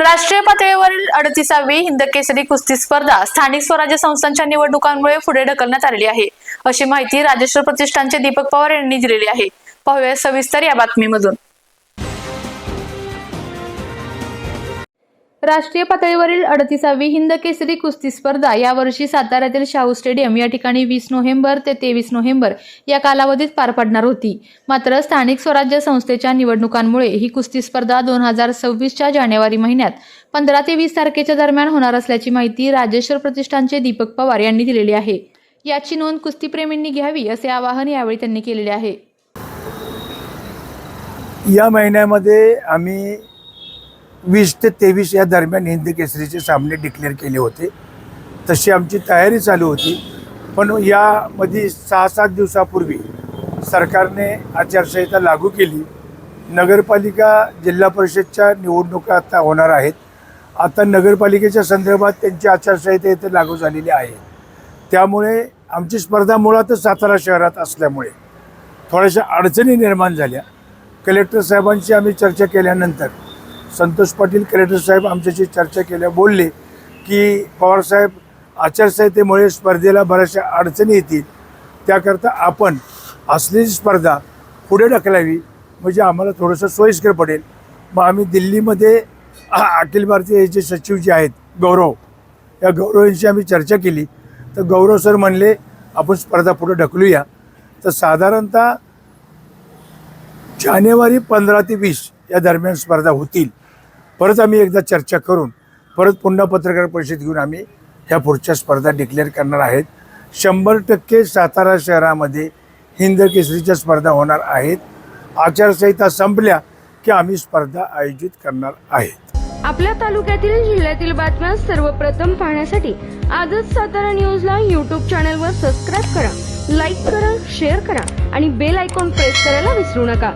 राष्ट्रीय पातळीवरील अडतीसावी हिंद केसरी कुस्ती स्पर्धा स्थानिक स्वराज्य संस्थांच्या निवडणुकांमुळे पुढे ढकलण्यात आलेली आहे. अशी माहिती राजेश्वर प्रतिष्ठानचे दीपक पवार यांनी दिलेली आहे. पाहूया सविस्तर या बातमीमधून. राष्ट्रीय पातळीवरील अडतीसावी हिंद केसरी कुस्ती स्पर्धा यावर्षी साताऱ्यातील शाहू स्टेडियम या ठिकाणी वीस नोव्हेंबर ते तेवीस नोव्हेंबर या कालावधीत पार पडणार होती. मात्र स्थानिक स्वराज्य संस्थेच्या निवडणुकांमुळे ही कुस्ती स्पर्धा दोन हजार सव्वीसच्या जानेवारी महिन्यात पंधरा ते वीस तारखेच्या दरम्यान होणार असल्याची माहिती राजेश्वर प्रतिष्ठानचे दीपक पवार यांनी दिलेली आहे. याची नोंद कुस्तीप्रेमींनी घ्यावी असे आवाहन यावेळी त्यांनी केलेले आहे. या महिन्यामध्ये आम्ही वीस ते तेवीस या दरम्यान हिंद केसरीचे सामने डिक्लेअर केले होते. तशी आमची तयारी चालू होती. पण यामध्ये सहा सात दिवसापूर्वी सरकारने आचारसंहिता लागू केली. नगरपालिका जिल्हा परिषदच्या निवडणुका आता होणार आहेत. आता नगरपालिकेच्या संदर्भात त्यांची आचारसंहिता येथे लागू झालेली आहे. त्यामुळे आमची स्पर्धा मुळातच सातारा शहरात असल्यामुळे थोड्याशा अडचणी निर्माण झाल्या. कलेक्टर साहेबांशी आम्ही चर्चा केल्यानंतर संतोष पाटील कलेक्टर साहेब आमच्याशी चर्चा केल्या बोलले की पवारसाहेब आचारसंहितेमुळे स्पर्धेला बऱ्याचशा अडचणी येतील. त्याकरता आपण असलेली स्पर्धा पुढे ढकलावी म्हणजे आम्हाला थोडंसं सोयीस्कर पडेल. मग आम्ही दिल्लीमध्ये अखिल भारतीय याचे सचिव जे आहेत गौरव या गौरव यांची आम्ही चर्चा केली. तर गौरव सर म्हणले आपण स्पर्धा पुढे ढकलूया. तर साधारणतः जानेवारी पंधरा ते वीस या दरम्यान स्पर्धा होतील. परत आम्ही एकदा चर्चा करून परत पुन्हा पत्रकार परिषद घेऊन आम्ही ह्या पुढच्या स्पर्धा डिक्लेअर करणार आहेत. शंभर टक्के सातारा शहरामध्ये हिंद केसरीच्या स्पर्धा होणार आहेत. आचारसंहिता संपल्या की आम्ही स्पर्धा आयोजित करणार आहेत. आपल्या तालुक्यातील जिल्ह्यातील बातम्या सर्वप्रथम पाहण्यासाठी आजच सातारा न्यूजला यूट्यूब चॅनलवर सबस्क्राईब करा लाईक करा शेअर करा आणि बेल आयकॉन प्रेस करायला विसरू नका.